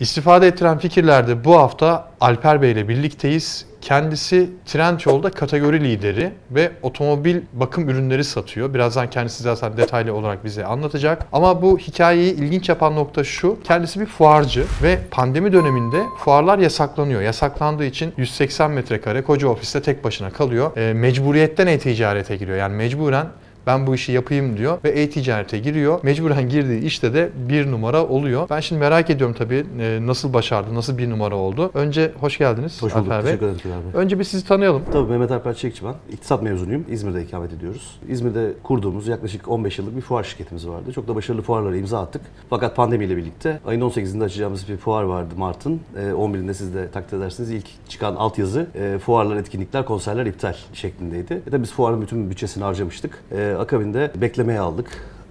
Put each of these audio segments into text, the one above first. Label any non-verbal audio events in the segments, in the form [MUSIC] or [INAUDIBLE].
İstifade ettiren fikirlerde bu hafta Alper Bey ile birlikteyiz. Kendisi Trendyol'da kategori lideri ve otomobil bakım ürünleri satıyor. Birazdan kendisi zaten detaylı olarak bize anlatacak. Ama bu hikayeyi ilginç yapan nokta şu. Kendisi bir fuarcı ve pandemi döneminde fuarlar yasaklanıyor. Yasaklandığı için 180 metrekare koca ofiste tek başına kalıyor. E, mecburiyetten e-ticarete giriyor. Yani mecburen ben bu işi yapayım diyor ve e-ticarete giriyor. Mecburen girdiği işte de bir numara oluyor. Ben şimdi merak ediyorum tabii e, nasıl başardı, nasıl bir numara oldu. Önce hoş geldiniz Hoş bulduk. Alper Bey. Teşekkür ederim abi. Önce bir sizi tanıyalım. Tabii Mehmet Alper Çiçekçi ben. İktisat mezunuyum. İzmir'de ikamet ediyoruz. İzmir'de kurduğumuz yaklaşık 15 yıllık bir fuar şirketimiz vardı. Çok da başarılı fuarlara imza attık. Fakat pandemiyle birlikte ayın 18'inde açacağımız bir fuar vardı Mart'ın. Ee, 11'inde siz de takdir edersiniz. İlk çıkan altyazı e, fuarlar, etkinlikler, konserler iptal şeklindeydi. E tabii biz fuarın bütün bütçesini harcamıştık. E, akabinde beklemeye aldık.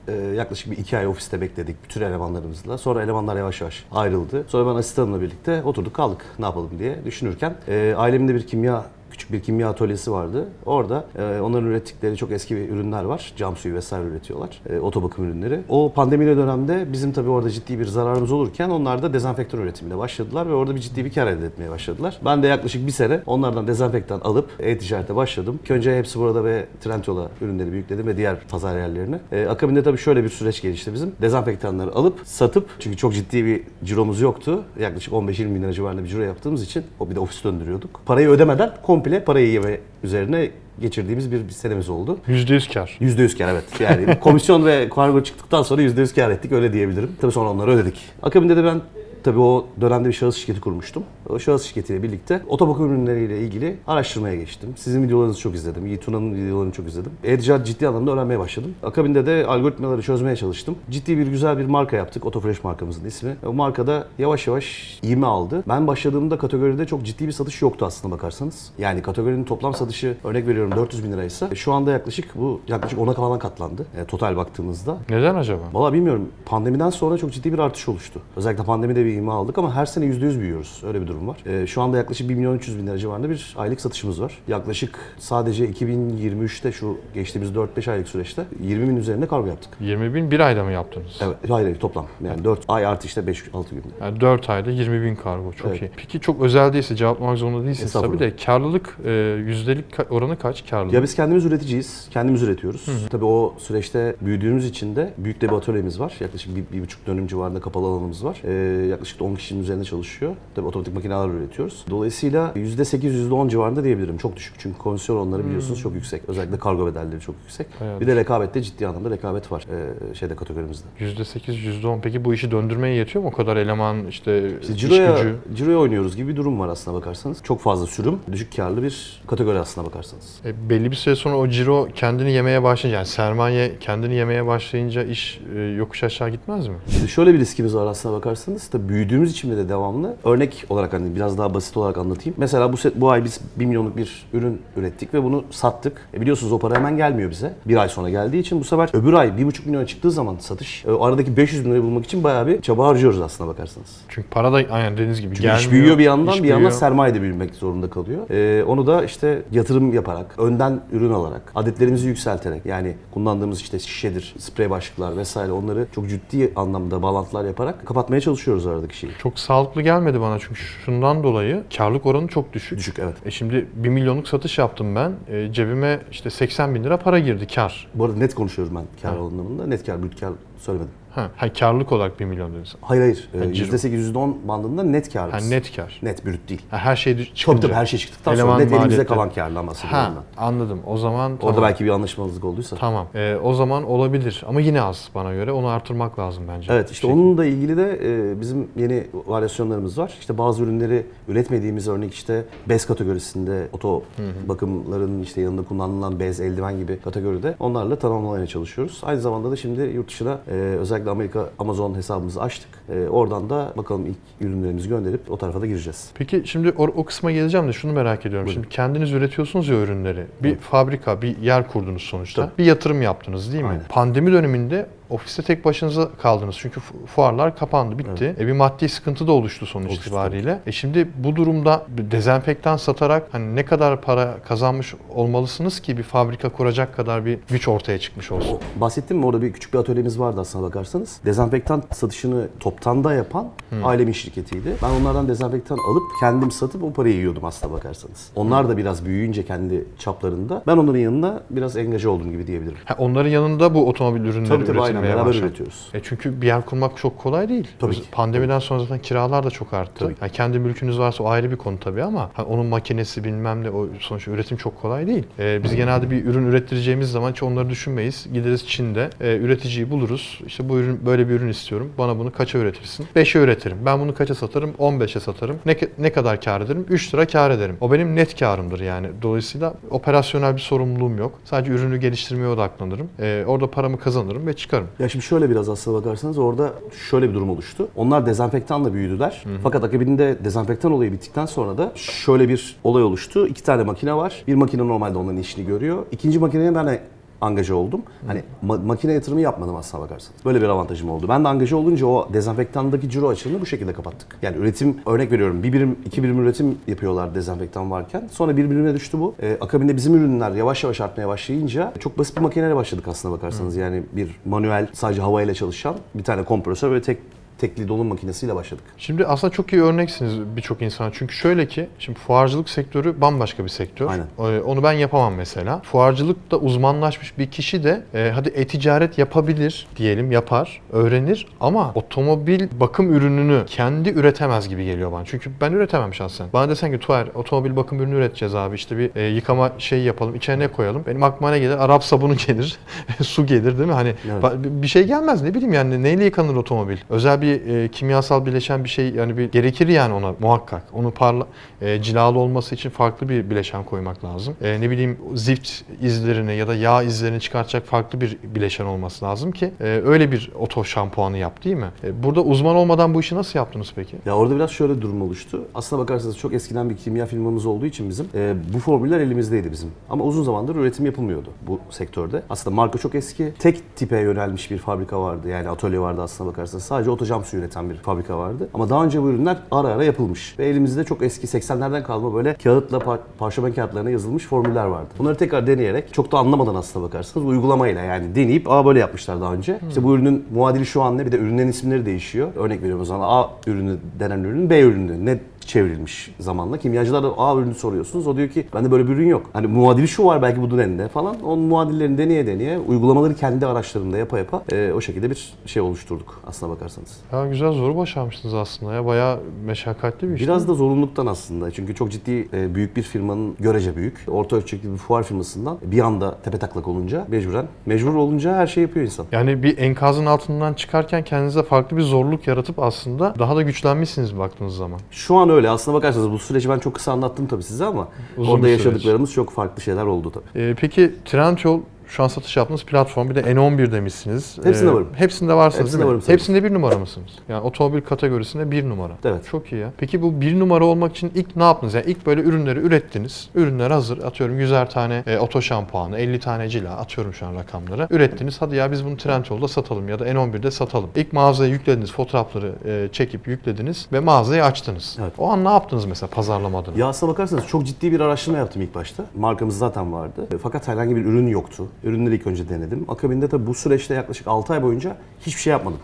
Ee, yaklaşık bir iki ay ofiste bekledik bütün elemanlarımızla. Sonra elemanlar yavaş yavaş ayrıldı. Sonra ben asistanımla birlikte oturduk kaldık ne yapalım diye düşünürken e, ailemin de bir kimya küçük bir kimya atölyesi vardı. Orada e, onların ürettikleri çok eski ürünler var. Cam suyu vesaire üretiyorlar. E, otobakım ürünleri. O pandemili dönemde bizim tabii orada ciddi bir zararımız olurken onlar da dezenfektan üretimine başladılar ve orada bir ciddi bir kar elde etmeye başladılar. Ben de yaklaşık bir sene onlardan dezenfektan alıp e-ticarete başladım. Önce hepsi burada ve Trendyol'a ürünleri büyükledim ve diğer pazar yerlerine. E, akabinde tabii şöyle bir süreç gelişti bizim. Dezenfektanları alıp satıp çünkü çok ciddi bir ciromuz yoktu. Yaklaşık 15-20 bin lira civarında bir ciro yaptığımız için o bir de ofis döndürüyorduk. Parayı ödemeden komple parayı yeme üzerine geçirdiğimiz bir, bir senemiz oldu. %100 kar. %100 kar evet. Yani [LAUGHS] komisyon ve kargo çıktıktan sonra %100 kar ettik öyle diyebilirim. Tabii sonra onları ödedik. Akabinde de ben tabii o dönemde bir şahıs şirketi kurmuştum. O şahıs şirketiyle birlikte otobakım ürünleriyle ilgili araştırmaya geçtim. Sizin videolarınızı çok izledim. Yiğit Tuna'nın videolarını çok izledim. E-ticaret ciddi anlamda öğrenmeye başladım. Akabinde de algoritmaları çözmeye çalıştım. Ciddi bir güzel bir marka yaptık. Otofresh markamızın ismi. O markada yavaş yavaş ivme aldı. Ben başladığımda kategoride çok ciddi bir satış yoktu aslında bakarsanız. Yani kategorinin toplam satışı örnek veriyorum 400 bin liraysa şu anda yaklaşık bu yaklaşık 10'a falan katlandı. E, total baktığımızda. Neden acaba? Valla bilmiyorum. Pandemiden sonra çok ciddi bir artış oluştu. Özellikle pandemide bir ivme aldık ama her sene %100 büyüyoruz. Öyle bir durum var. Ee, şu anda yaklaşık 1 milyon 300 bin lira civarında bir aylık satışımız var. Yaklaşık sadece 2023'te şu geçtiğimiz 4-5 aylık süreçte 20 bin üzerinde kargo yaptık. 20 bin bir ayda mı yaptınız? Evet, hayır hayır toplam. Yani 4 ay artı işte 5-6 günde. Yani 4 ayda 20 bin kargo. Çok Evet. iyi. Peki çok özel değilse cevaplamak zorunda değilsiniz tabii de karlılık e, yüzdelik oranı kaç karlılık? Ya biz kendimiz üreticiyiz, kendimiz üretiyoruz. Tabii o süreçte büyüdüğümüz için de büyük de bir atölyemiz var. Yaklaşık bir, bir buçuk dönüm civarında kapalı alanımız var. Ee, yaklaşık da 10 kişinin üzerinde çalışıyor. Tabii otomatik makineler üretiyoruz. Dolayısıyla %8, %10 civarında diyebilirim. Çok düşük çünkü komisyon oranları biliyorsunuz çok yüksek. Özellikle kargo bedelleri çok yüksek. Bayağı bir de rekabette ciddi anlamda rekabet var ee, şeyde kategorimizde. %8, %10. Peki bu işi döndürmeye yetiyor mu? O kadar eleman işte, İşte iş ciroya, gücü. ciroya oynuyoruz gibi bir durum var aslına bakarsanız. Çok fazla sürüm, düşük karlı bir kategori aslına bakarsanız. E, belli bir süre sonra o ciro kendini yemeye başlayınca, yani sermaye kendini yemeye başlayınca iş e, yokuş aşağı gitmez mi? Şimdi şöyle bir riskimiz var aslına bakarsanız. Tabii büyüdüğümüz için de devamlı. Örnek olarak hani biraz daha basit olarak anlatayım. Mesela bu set, bu ay biz 1 milyonluk bir ürün ürettik ve bunu sattık. E biliyorsunuz o para hemen gelmiyor bize. Bir ay sonra geldiği için bu sefer öbür ay 1,5 milyona çıktığı zaman satış e, aradaki 500 bin lirayı bulmak için bayağı bir çaba harcıyoruz aslına bakarsanız. Çünkü para da aynen dediğiniz gibi Çünkü gelmiyor. iş büyüyor bir yandan bir yandan sermaye de büyümek zorunda kalıyor. Ee, onu da işte yatırım yaparak, önden ürün alarak, adetlerimizi yükselterek yani kullandığımız işte şişedir, sprey başlıklar vesaire onları çok ciddi anlamda bağlantılar yaparak kapatmaya çalışıyoruz aradaki şeyi. Çok sağlıklı gelmedi bana çünkü şundan dolayı karlık oranı çok düşük. Düşük evet. E şimdi 1 milyonluk satış yaptım ben. E, cebime işte 80 bin lira para girdi kar. Bu arada net konuşuyorum ben kar anlamında. Net kar, brüt kar söylemedim. Ha, ha karlık olarak 1 milyon dediniz. Hayır hayır. Ha, Ee, ciro. %8, %10 bandında net Ha karımız. net kar. Net brüt değil. Ha, her şey düş- Tabii çıkınca. tabii her şey çıktıktan Eleman sonra net elimizde maliyetleri. kalan kardan bahsediyorum Ha ben. anladım. O zaman Orada tamam. belki bir anlaşmazlık olduysa. Tamam. E, o zaman olabilir ama yine az bana göre. Onu artırmak lazım bence. Evet işte Şey- onunla ilgili de e, bizim yeni varyasyonlarımız var. İşte bazı ürünleri üretmediğimiz örnek işte bez kategorisinde oto bakımların işte yanında kullanılan bez, eldiven gibi kategoride onlarla tamamlamaya çalışıyoruz. Aynı zamanda da şimdi yurt dışına e, özellikle Amerika Amazon hesabımızı açtık. E, oradan da bakalım ilk ürünlerimizi gönderip o tarafa da gireceğiz. Peki şimdi o, o kısma geleceğim de şunu merak ediyorum. Buyurun. Şimdi kendiniz üretiyorsunuz ya ürünleri. Bir fabrika, bir yer kurdunuz sonuçta. Bir yatırım yaptınız değil mi? Aynen. Pandemi döneminde ofiste tek başınıza kaldınız. Çünkü fu- fuarlar kapandı, bitti. E bir maddi sıkıntı da oluştu sonuç Oluştu itibariyle. E şimdi bu durumda dezenfektan satarak hani ne kadar para kazanmış olmalısınız ki bir fabrika kuracak kadar bir güç ortaya çıkmış olsun. Bahsettim mi orada bir küçük bir atölyemiz vardı aslına bakarsanız. Dezenfektan satışını toptanda yapan ailemin şirketiydi. Ben onlardan dezenfektan alıp kendim satıp o parayı yiyordum aslına bakarsanız. Onlar da biraz büyüyünce kendi çaplarında ben onların yanında biraz engaje oldum gibi diyebilirim. Ha, onların yanında bu otomobil ürünleri Tabii tabii aynen üretilmeye beraber başladı. üretiyoruz. E çünkü bir yer kurmak çok kolay değil. Tabii ki. Pandemiden sonra zaten kiralar da çok arttı. Tabii. Yani kendi mülkünüz varsa o ayrı bir konu tabii ama hani onun makinesi bilmem ne o sonuçta üretim çok kolay değil. E, biz genelde bir ürün ürettireceğimiz zaman hiç onları düşünmeyiz. Gideriz Çin'de e, üreticiyi buluruz. İşte bu ürün böyle bir ürün istiyorum. Bana bunu kaça üretirsin? 5'e üretirim. Ben bunu kaça satarım? 15'e satarım. Ne, ne kadar kar ederim? 3 lira kar ederim. O benim net karımdır yani. Dolayısıyla operasyonel bir sorumluluğum yok. Sadece ürünü geliştirmeye odaklanırım. E, orada paramı kazanırım ve çıkarım. Ya şimdi şöyle biraz aslına bakarsanız orada şöyle bir durum oluştu. Onlar dezenfektanla büyüdüler. Fakat akabinde dezenfektan olayı bittikten sonra da şöyle bir olay oluştu. İki tane makine var. Bir makine normalde onların işini görüyor. İkinci makineye ben angaje oldum. Hani ma- makine yatırımı yapmadım aslına bakarsanız. Böyle bir avantajım oldu. Ben de angaje olunca o dezenfektandaki ciro açığını bu şekilde kapattık. Yani üretim örnek veriyorum. Bir birim, iki birim üretim yapıyorlar dezenfektan varken. Sonra bir birime düştü bu. Ee, akabinde bizim ürünler yavaş yavaş artmaya başlayınca çok basit bir makineyle başladık aslına bakarsanız. Yani bir manuel sadece havayla çalışan bir tane kompresör ve tek tekli dolum makinesiyle başladık. Şimdi aslında çok iyi örneksiniz birçok insan. Çünkü şöyle ki, şimdi fuarcılık sektörü bambaşka bir sektör. Aynen. Ee, Onu ben yapamam mesela. Fuarcılıkta uzmanlaşmış bir kişi de e, hadi e-ticaret yapabilir diyelim, yapar, öğrenir ama otomobil bakım ürününü kendi üretemez gibi geliyor bana. Çünkü ben üretemem şahsen. Bana desen ki Tuğer otomobil bakım ürünü üreteceğiz abi işte bir e, yıkama şey yapalım, içine ne koyalım? Benim aklıma ne gelir? Arap sabunu gelir, [LAUGHS] su gelir değil mi? Hani Evet. bir şey gelmez ne bileyim yani neyle yıkanır otomobil? Özel bir e, kimyasal bileşen bir şey yani bir gerekir yani ona muhakkak. Onu parla e, cilalı olması için farklı bir bileşen koymak lazım. E, ne bileyim zift izlerini ya da yağ izlerini çıkartacak farklı bir bileşen olması lazım ki e, öyle bir oto şampuanı yap değil mi? E, burada uzman olmadan bu işi nasıl yaptınız peki? Ya orada biraz şöyle bir durum oluştu. Aslına bakarsanız çok eskiden bir kimya firmamız olduğu için bizim e, bu formüller elimizdeydi bizim. Ama uzun zamandır üretim yapılmıyordu bu sektörde. Aslında marka çok eski. Tek tipe yönelmiş bir fabrika vardı. Yani atölye vardı aslına bakarsanız. Sadece otocam suyu üreten bir fabrika vardı. Ama daha önce bu ürünler ara ara yapılmış. Ve elimizde çok eski 80'lerden kalma böyle kağıtla par- parşömen kağıtlarına yazılmış formüller vardı. Bunları tekrar deneyerek çok da anlamadan aslına bakarsanız uygulamayla yani deneyip aa böyle yapmışlar daha önce. İşte bu ürünün muadili şu an ne? Bir de ürünlerin isimleri değişiyor. Örnek veriyorum o zaman A ürünü denen ürünün B ürünü ne çevrilmiş zamanla. Kimyacılara A ürünü soruyorsunuz. O diyor ki bende böyle bir ürün yok. Hani muadili şu var belki bu elinde falan. Onun muadillerini deneye deneye uygulamaları kendi araçlarında yapa yapa e, o şekilde bir şey oluşturduk aslına bakarsanız. Ya güzel zoru başarmışsınız aslında ya bayağı meşakkatli bir iş. Biraz da zorunluluktan aslında. Çünkü çok ciddi e, büyük bir firmanın görece büyük. Orta ölçekli bir fuar firmasından bir anda tepe taklak olunca mecburen. Mecbur olunca her şey yapıyor insan. Yani bir enkazın altından çıkarken kendinize farklı bir zorluk yaratıp aslında daha da güçlenmişsiniz baktığınız zaman. Şu an öyle. Aslına bakarsanız bu süreci ben çok kısa anlattım tabii size ama Uzun orada süreç. yaşadıklarımız çok farklı şeyler oldu tabii. Ee, peki Trendyol şu an satış yaptığınız platform bir de N11 demişsiniz. Hepsinde Ee, varım. Hepsinde varsınız Hepsinde değil mi? tabii. Hepsinde bir numara mısınız? Yani otomobil kategorisinde bir numara. Evet. Çok iyi ya. Peki bu bir numara olmak için ilk ne yaptınız? Yani ilk böyle ürünleri ürettiniz. Ürünler hazır. Atıyorum 100'er tane e, oto şampuanı, 50 tane cila. Atıyorum şu an rakamları. Ürettiniz. Hadi ya biz bunu Trendyol'da satalım ya da N11'de satalım. İlk mağazaya yüklediniz. Fotoğrafları e, çekip yüklediniz ve mağazayı açtınız. Evet. O an ne yaptınız mesela pazarlama adına? Ya aslına bakarsanız çok ciddi bir araştırma yaptım ilk başta. Markamız zaten vardı. E, Fakat herhangi bir ürün yoktu. Ürünleri ilk önce denedim. Akabinde tabii bu süreçte yaklaşık 6 ay boyunca hiçbir şey yapmadım.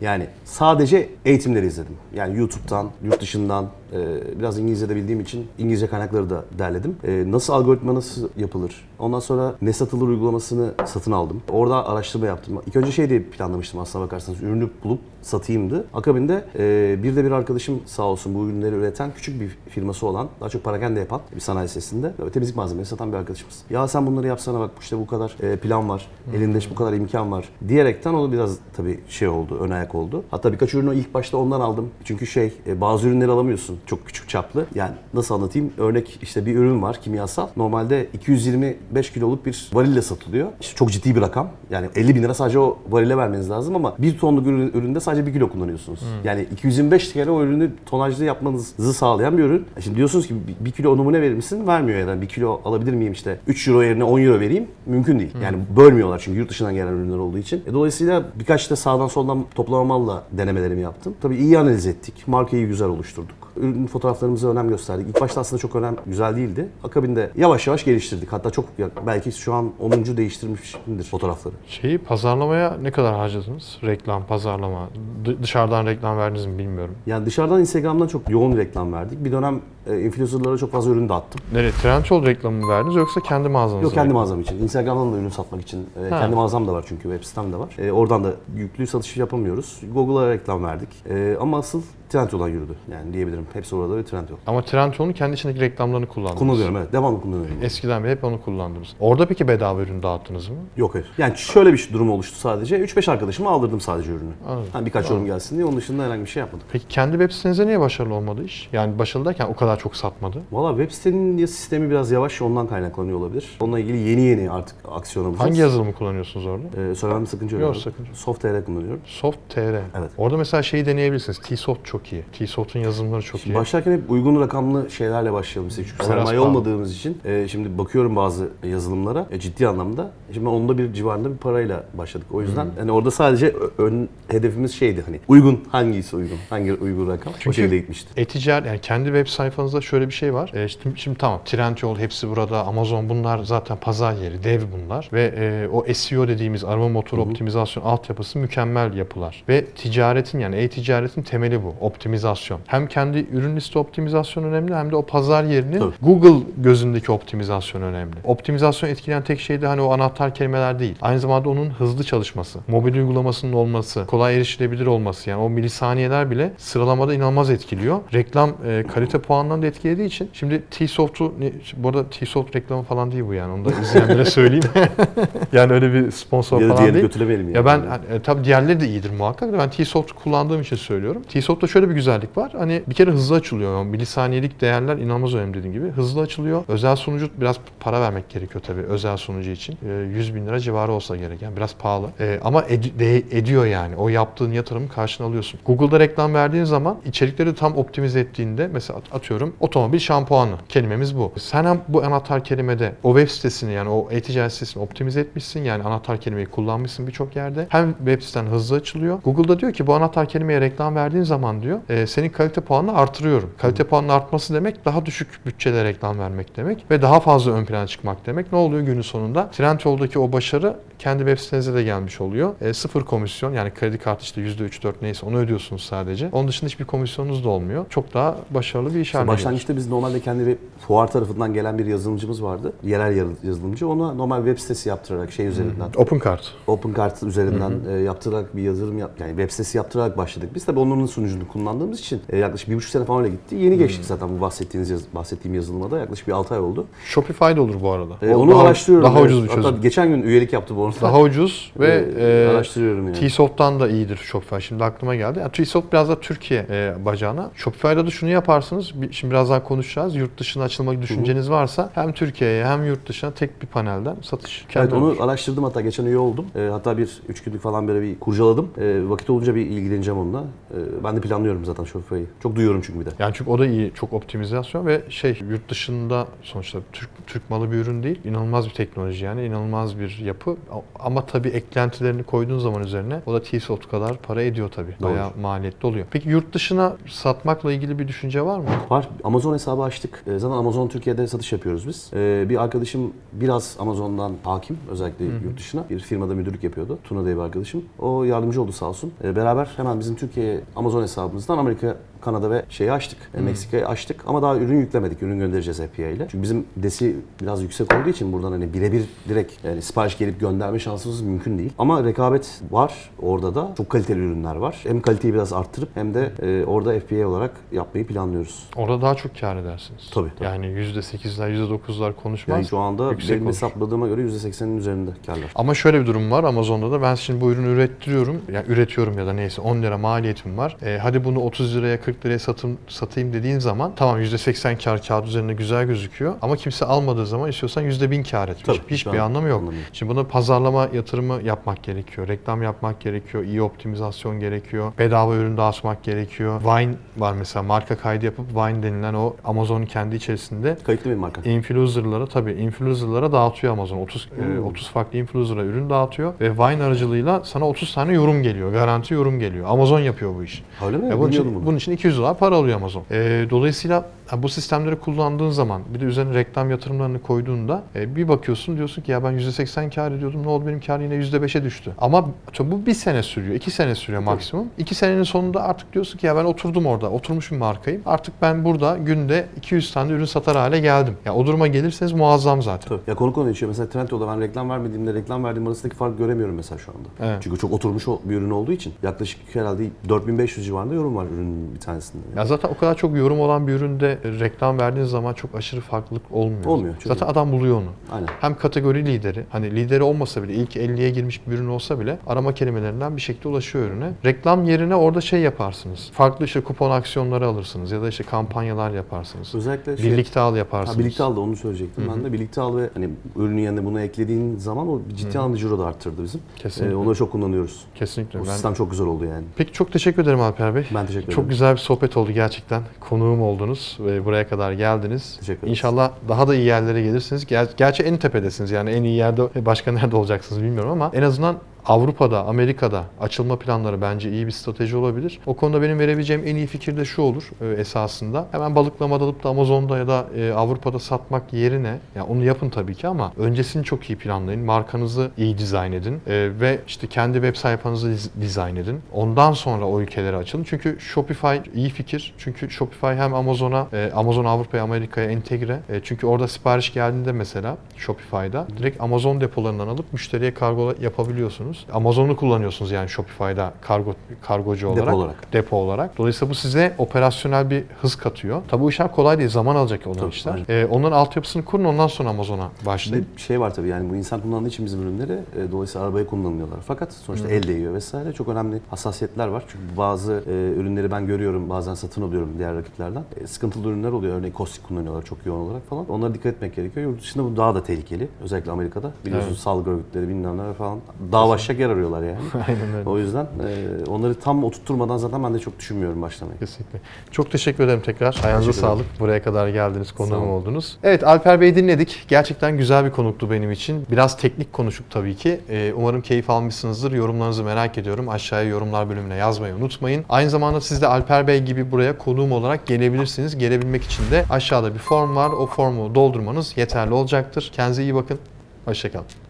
Yani sadece eğitimleri izledim. Yani YouTube'dan, yurt dışından, e, biraz İngilizce de bildiğim için İngilizce kaynakları da derledim. E, nasıl algoritma nasıl yapılır? Ondan sonra ne satılır uygulamasını satın aldım. Orada araştırma yaptım. İlk önce şey diye planlamıştım aslına bakarsanız. Ürünü bulup satayımdı. Akabinde e, bir de bir arkadaşım sağ olsun bu ürünleri üreten küçük bir firması olan, daha çok parakende yapan bir sanayi sitesinde böyle temizlik malzemeleri satan bir arkadaşımız. Ya sen bunları yapsana bak işte bu kadar e, plan var, elinde bu kadar imkan var diyerekten onu biraz tabii şey oldu, ön ayak oldu. Hatta birkaç ürünü ilk başta ondan aldım. Çünkü şey e, bazı ürünleri alamıyorsun. Çok küçük çaplı. Yani nasıl anlatayım? Örnek işte bir ürün var kimyasal. Normalde 225 kiloluk bir varille satılıyor. İşte çok ciddi bir rakam. Yani 50 bin lira sadece o varile vermeniz lazım ama bir tonluk ürün- üründe sadece 1 kilo kullanıyorsunuz. Yani 225 kere o ürünü tonajlı yapmanızı sağlayan bir ürün. E Şimdi diyorsunuz ki 1 kilo numune verir misin? Vermiyor ya da 1 kilo alabilir miyim işte 3 euro yerine 10 euro vereyim? Mümkün değil. Yani bölmüyorlar çünkü yurt dışından gelen ürünler olduğu için. E dolayısıyla birkaç da sağdan soldan toplama malla denemelerimi yaptım. Tabii iyi analiz ettik. Markayı güzel oluşturduk. Ürün fotoğraflarımıza önem gösterdik. İlk başta aslında çok önem güzel değildi. Akabinde yavaş yavaş geliştirdik. Hatta çok belki şu an 10. değiştirmişimdir fotoğrafları. Şeyi pazarlamaya ne kadar harcadınız? Reklam, pazarlama. D- dışarıdan reklam verdiniz mi bilmiyorum. Yani dışarıdan Instagram'dan çok yoğun reklam verdik. Bir dönem e, influencerlara çok fazla ürün dağıttım. Nereye? Trendyol reklamı mı verdiniz yoksa kendi mağazanızda Yok kendi mağazam için. Instagram'dan da ürün satmak için. e, kendi mağazam da var çünkü web sitem de var. E, oradan da yüklü satış yapamıyoruz. Google'a reklam verdik. E, ama asıl Trendyol'dan yürüdü. Yani diyebilirim. Hepsi orada ve Trendyol. Ama Trendyol'un kendi içindeki reklamlarını kullandınız. Kullanıyorum evet. Devamlı kullanıyorum. Eskiden beri hep onu kullandınız. Orada peki bedava ürün dağıttınız mı? Yok hayır. Yani şöyle bir durum oluştu sadece. 3-5 arkadaşıma aldırdım sadece ürünü. Anladım. Hani birkaç yorum gelsin diye onun dışında herhangi bir şey yapmadım. Peki kendi web sitenize niye başarılı olmadı iş? Yani başarılı derken o kadar çok satmadı. Valla web sitenin ya sistemi biraz yavaş ondan kaynaklanıyor olabilir. Onunla ilgili yeni yeni artık aksiyon alacağız. Hangi yazılımı kullanıyorsunuz orada? Ee, söylemem sakınca yok. Yok, sakınca. Soft.tr kullanıyorum. Soft.tr. Evet. Orada mesela şeyi deneyebilirsiniz. T-Soft çok iyi. T-Soft'un yazılımları çok iyi. Başlarken hep uygun rakamlı şeylerle başlayalım istedik. Çünkü O biraz sermaye pahalı. olmadığımız için e, şimdi bakıyorum bazı yazılımlara e, ciddi anlamda. Şimdi onda bir civarında bir parayla başladık. O yüzden Hmm. hani orada sadece ön hedefimiz şeydi hani uygun hangisi uygun hangi uygun rakam o Çünkü- şekilde gitmişti. E-ticaret yani kendi web sayfanızda şöyle bir şey var. E, şimdi, şimdi tamam Trendyol hepsi burada, Amazon bunlar zaten pazar yeri, dev bunlar. Ve e, o SEO dediğimiz arama motoru optimizasyon altyapısı mükemmel yapılar. Ve ticaretin yani e-ticaretin temeli bu. Optimizasyon. Hem kendi ürün liste optimizasyon önemli hem de o pazar yerinin Tabii. Google gözündeki optimizasyon önemli. Optimizasyon etkileyen tek şey de hani o anahtar kelimeler değil. Aynı zamanda onun hızlı çalışması, mobil uygulamasının olması, kolay erişilebilir olması yani o milisaniyeler bile sıralamada inanılmaz etkiliyor. Reklam e, kalite puanlarını da etkilediği için şimdi T-Soft'u bu arada T-Soft reklamı falan değil bu yani onu da izleyenlere [LAUGHS] söyleyeyim. [LAUGHS] yani öyle bir sponsor Ya da falan diğerini değil. götüremeyelim yani. Ya ben e, tabii diğerleri de iyidir muhakkak da ben T-Soft kullandığım için söylüyorum. T-Soft'ta şöyle bir güzellik var. Hani bir kere hızlı açılıyor. Milisaniyelik değerler inanılmaz önemli dediğim gibi. Hızlı açılıyor. Özel sunucu biraz para vermek gerekiyor tabii özel sunucu için. E, 100 bin lira civarı olsa gerek. Yani biraz pahalı. E, ama ed- de- ediyor yani. O yaptığın yatırımı karşına alıyorsun. Google'da reklam verdiğin zaman içerikleri tam optimize ettiğinde mesela at- atıyorum otomobil şampuanı kelimemiz bu. Sen hem bu anahtar kelimede o web sitesini yani o e-ticaret sitesini optimize etmişsin yani anahtar kelimeyi kullanmışsın birçok yerde. Hem web siten hızlı açılıyor. Google'da diyor ki bu anahtar kelimeye reklam verdiğin zaman diyor e, senin kalite puanını artırıyorum. Kalite puanının artması demek daha düşük bütçede reklam vermek demek ve daha fazla ön plana çıkmak demek. Ne oluyor günün sonunda? Trendyol'daki o başarı kendi web sitenize de gelmiş oluyor. E, sıfır komisyon yani kredi kartı işte %3-4 neyse onu ödüyorsunuz sadece. Onun dışında hiçbir komisyonunuz da olmuyor. Çok daha başarılı bir iş haline. Başlangıçta biz normalde kendi bir fuar tarafından gelen bir yazılımcımız vardı. Yerel yaz- yazılımcı. Ona normal web sitesi yaptırarak şey üzerinden Open Cart. OpenCart üzerinden e, yaptırarak bir yazılım yap yani web sitesi yaptırarak başladık. Biz tabii onların sunucunu kullandığımız için e, yaklaşık bir buçuk sene falan öyle gitti. Yeni geçtik zaten bu bahsettiğiniz yaz- bahsettiğim yazılıma da yaklaşık bir 6 ay oldu. Shopify de olur bu arada. E, O onu daha, araştırıyorum. Daha Evet. ucuz bir Hatta çözüm. geçen gün üyelik yaptı bu arada. Daha ucuz [LAUGHS] ve E, e, araştırıyorum yani. T-Soft'tan da iyidir Shopify. Şimdi aklıma geldi. Yani T-Soft biraz da Türkiye e, bacağına. Shopify'da da şunu yaparsınız. Bir- Şimdi birazdan konuşacağız. Yurt dışına açılma düşünceniz varsa hem Türkiye'ye hem yurt dışına tek bir panelden satış. Evet Kendi onu olur. araştırdım hatta geçen üye oldum. E, hatta bir üç günlük falan böyle bir kurcaladım. E, vakit olunca bir ilgileneceğim onunla. E, ben de planlıyorum zaten Shopify'ı. Çok duyuyorum çünkü bir de. Yani çünkü o da iyi, çok optimizasyon ve şey yurt dışında sonuçta Türk Türk malı bir ürün değil. İnanılmaz bir teknoloji yani inanılmaz bir yapı. Ama tabii eklentilerini koyduğun zaman üzerine o da T-Soft kadar para ediyor tabii. Doğru. Bayağı maliyetli oluyor. Peki yurt dışına satmakla ilgili bir düşünce var mı? Var. Amazon hesabı açtık. E, zaten Amazon Türkiye'de satış yapıyoruz biz. E, bir arkadaşım biraz Amazon'dan hakim özellikle yurt dışına. Bir firmada müdürlük yapıyordu. Tuna diye bir arkadaşım. O yardımcı oldu sağ olsun. E, beraber hemen bizim Türkiye Amazon hesabımızdan Amerika Kanada ve şeyi açtık. E, Meksika'yı açtık ama daha ürün yüklemedik. Ürün göndereceğiz API ile. Çünkü bizim desi biraz yüksek olduğu için buradan hani birebir direkt yani sipariş gelip gönderme şansımız mümkün değil. Ama rekabet var orada da. Çok kaliteli ürünler var. Hem kaliteyi biraz arttırıp hem de e, orada FBA olarak yapmayı planlıyoruz. Orada daha çok kar edersiniz. Tabii, tabii. Yani %8'ler, %9'lar konuşmaz. Yani şu anda Yüksek benim olur. hesapladığıma göre %80'in üzerinde karlar. Ama şöyle bir durum var Amazon'da da ben şimdi bu ürünü ürettiriyorum. Yani üretiyorum ya da neyse 10 lira maliyetim var. E, hadi bunu 30 liraya 40 40 liraya satım, satayım dediğin zaman tamam %80 kar kağıt üzerinde güzel gözüküyor ama kimse almadığı zaman istiyorsan %1000 kar etmiş. Tabii, Hiçbir anlamı yok. anlamı. Şimdi buna pazarlama yatırımı yapmak gerekiyor. Reklam yapmak gerekiyor. iyi optimizasyon gerekiyor. Bedava ürün dağıtmak gerekiyor. Vine var mesela marka kaydı yapıp Vine denilen o Amazon'un kendi içerisinde Kayıtlı bir marka. influencer'lara tabii influencer'lara dağıtıyor Amazon. 30 e, Hmm. 30 farklı influencer'a ürün dağıtıyor ve Vine aracılığıyla sana 30 tane yorum geliyor. Garanti yorum geliyor. Amazon yapıyor bu işi. Öyle mi? E, bunun, için, bunu. bunun için 200 dolar para alıyor Amazon. E, dolayısıyla bu sistemleri kullandığın zaman bir de üzerine reklam yatırımlarını koyduğunda e, bir bakıyorsun diyorsun ki ya ben %80 kar ediyordum ne oldu benim kar yine %5'e düştü. Ama tabii bu bir sene sürüyor, iki sene sürüyor maksimum. İki senenin sonunda artık diyorsun ki ya ben oturdum orada, oturmuş bir markayım. Artık ben burada günde 200 tane ürün satar hale geldim. Ya o duruma gelirseniz muazzam zaten. Tabii. Ya konu konu geçiyor. Mesela Trendyol'da ben reklam vermediğimde reklam verdiğim arasındaki fark göremiyorum mesela şu anda. Evet. Çünkü çok oturmuş bir ürün olduğu için yaklaşık herhalde 4500 civarında yorum var ürünün bir tanesinde. Ya zaten o kadar çok yorum olan bir üründe reklam verdiğiniz zaman çok aşırı farklılık olmuyor. Olmuyor, çok Zaten adam buluyor onu. Aynen. Hem kategori lideri, hani lideri olmasa bile ilk 50'ye girmiş bir ürün olsa bile arama kelimelerinden bir şekilde ulaşıyor ürüne. Reklam yerine orada şey yaparsınız. Farklı işte kupon aksiyonları alırsınız ya da işte kampanyalar yaparsınız. Özellikle şey, Birlikte al yaparsınız. Ha, birlikte al da onu söyleyecektim ben de. Birlikte al ve hani ürünün yanına bunu eklediğin zaman o ciddi anlamda ciro da arttırdı bizim. Kesinlikle. Ee, onları çok kullanıyoruz. Kesinlikle. O Ben... sistem çok güzel oldu yani. Peki çok teşekkür ederim Alper Bey. Ben teşekkür Çok ederim. güzel bir sohbet oldu gerçekten. Konuğum oldunuz buraya kadar geldiniz. Teşekkür ederiz. İnşallah daha da iyi yerlere gelirsiniz. Ger- gerçi en tepedesiniz yani en iyi yerde başka nerede olacaksınız bilmiyorum ama en azından Avrupa'da, Amerika'da açılma planları bence iyi bir strateji olabilir. O konuda benim verebileceğim en iyi fikir de şu olur e, esasında. Hemen balıklama dalıp da Amazon'da ya da e, Avrupa'da satmak yerine, yani onu yapın tabii ki ama öncesini çok iyi planlayın. Markanızı iyi dizayn edin e, ve işte kendi web sayfanızı diz- dizayn edin. Ondan sonra o ülkelere açılın. Çünkü Shopify iyi fikir. Çünkü Shopify hem Amazon'a, e, Amazon Avrupa'ya, Amerika'ya entegre. E, çünkü orada sipariş geldiğinde mesela Shopify'da direkt Amazon depolarından alıp müşteriye kargo yapabiliyorsunuz. Amazon'u kullanıyorsunuz yani Shopify'da kargo kargocu olarak. olarak. Depo olarak. Dolayısıyla bu size operasyonel bir hız katıyor. Tabii bu işler kolay değil. Zaman alacak olan Tabii, işler. aynen. E, onların altyapısını kurun ondan sonra Amazon'a Bir başlayın. de şey var tabii yani bu insan kullandığı için bizim ürünleri e, dolayısıyla arabaya kullanılıyorlar. Fakat sonuçta el değiyor vesaire çok önemli hassasiyetler var. Çünkü bazı e, ürünleri ben görüyorum bazen satın alıyorum diğer rakiplerden. E, sıkıntılı ürünler oluyor örneğin kostik kullanıyorlar çok yoğun olarak falan. Onlara dikkat etmek gerekiyor. Yurt dışında bu daha da tehlikeli. Özellikle Amerika'da biliyorsunuz Evet. salgı örgütleri bilmem neler falan dağ yer arıyorlar yani. [LAUGHS] Aynen öyle. o yüzden e, onları tam oturtturmadan zaten ben de çok düşünmüyorum başlamayı. Kesinlikle. Çok teşekkür ederim tekrar. Ayağınıza sağlık. Buraya kadar geldiniz, konuğum oldunuz. Evet Alper Bey'i dinledik. Gerçekten güzel bir konuktu benim için. Biraz teknik konuştuk tabii ki. Ee, umarım keyif almışsınızdır. Yorumlarınızı merak ediyorum. Aşağıya yorumlar bölümüne yazmayı unutmayın. Aynı zamanda siz de Alper Bey gibi buraya konuğum olarak gelebilirsiniz. Gelebilmek için de aşağıda bir form var. O formu doldurmanız yeterli olacaktır. Kendinize iyi bakın. Hoşçakalın.